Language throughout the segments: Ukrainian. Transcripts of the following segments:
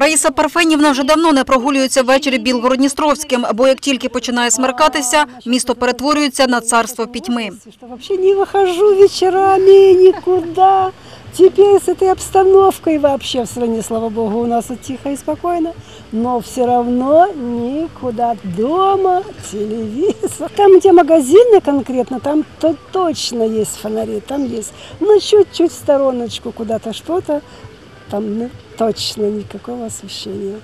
Раїса Парфенівна вже давно не прогулюється ввечері Білгородністровським, бо як тільки починає смеркатися, місто перетворюється на царство пітьми. Что вообще не выхожу вечерами никуда. Теперь с этой обстановкой вообще в стране, слава богу, у нас вот тихо и спокойно. Но все равно никуда. Дома, телевизор. Там, где магазины конкретно, там то точно есть фонари, там есть. Но чуть-чуть в стороночку куда-то что-то, там ну, точно никакого освещения.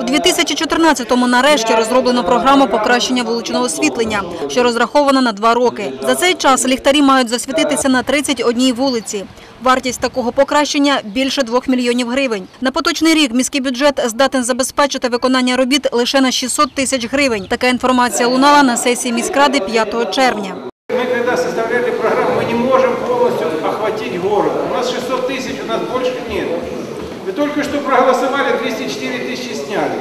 У 2014-му нарешті розроблено програму покращення вуличного освітлення, що розрахована на два роки. За цей час ліхтарі мають засвітитися на 31 вулиці. Вартість такого покращення – більше 2 мільйонів гривень. На поточний рік міський бюджет здатен забезпечити виконання робіт лише на 600 тисяч гривень. Така інформація лунала на сесії міськради 5 червня. нет. Вы только что проголосовали, 204 тысячи сняли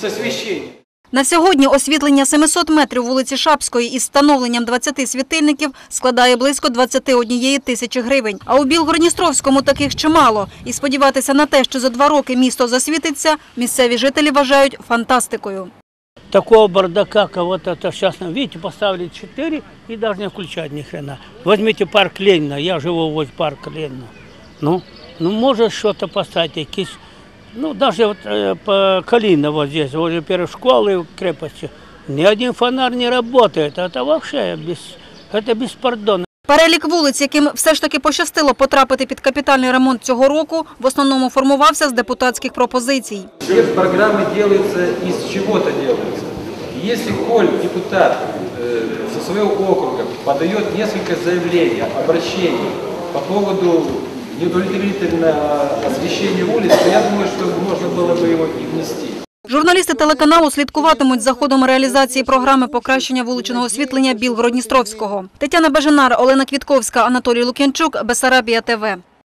с освещения. На сьогодні освітлення 700 метрів вулиці Шапської із встановленням 20 світильників складає близько 21 тисячі гривень. А у Білгородністровському таких чимало. І сподіватися на те, що за два роки місто засвітиться, місцеві жителі вважають фантастикою. такого бардака, как вот это сейчас, видите, поставили 4 и даже не включать ни хрена. Возьмите парк Ленина, я живу возле парка Ленина. Ну, ну может что-то поставить, якісь, ну даже вот э, по Калина вот здесь, возле первой школы крепости, ни один фонарь не работает. Это вообще без, это беспардонно. Перелік вулиць, яким все ж таки пощастило потрапити під капітальний ремонт цього року, в основному формувався з депутатських пропозицій. Все программы делаются из чего-то делаются. И Если коль депутат э, со своего округа подает несколько заявлений, обращений по поводу неудовлетворительного освещение улиц, то я думаю, что можно было бы его и внести. Журналісти телеканалу слідкуватимуть за ходом реалізації програми покращення вуличного освітлення Білгородністровського. Тетяна Бажанар, Олена Квітковська, Анатолій Лук'янчук, Бесарабія ТВ.